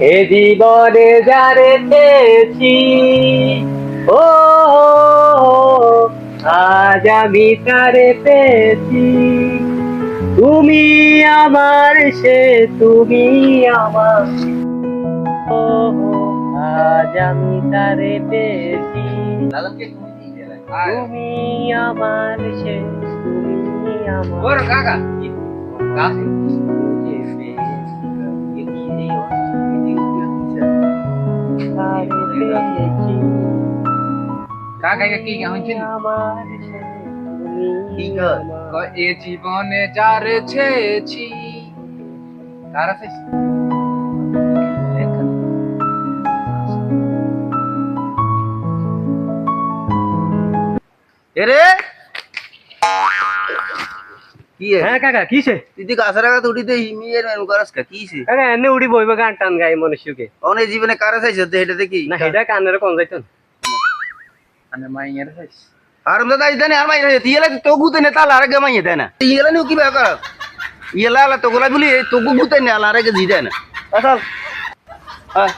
এ জীবনে যারে পেয়েছি। ও আজ আমি তারে পেয়েছি। তুমি আমার সে তুমি আমার। ও আজ আমি তারে পেয়েছি। তুমি আমার সে তুমি আমার। কাকা এ জীবনে যারে ছেছি কার আছে এরে? কি? হ্যাঁ কাকা কিসে তুই তুই কাছারা কাছে উঠিতে হিমিয়ের মেনু করাস কা কিছে কাকা এনে উড়ি বইব গান টান গাই মনুষ্যকে অনেক জীবনে কারা চাইছে তো এটা দেখি? না সেটা কানের কোন যাইতো মানে মাইয়ের আছে আর দাদা ইদানে আর মাইরা তুই এলা তো গুতে নে তাল আরে গামাই দেয় না। ইয়েলা নিউ কি ব্যাপার? ইয়েলা আলা তো গোলা বলি তো গুতে নে আলা আরে জি দেয় আসল হ্যাঁ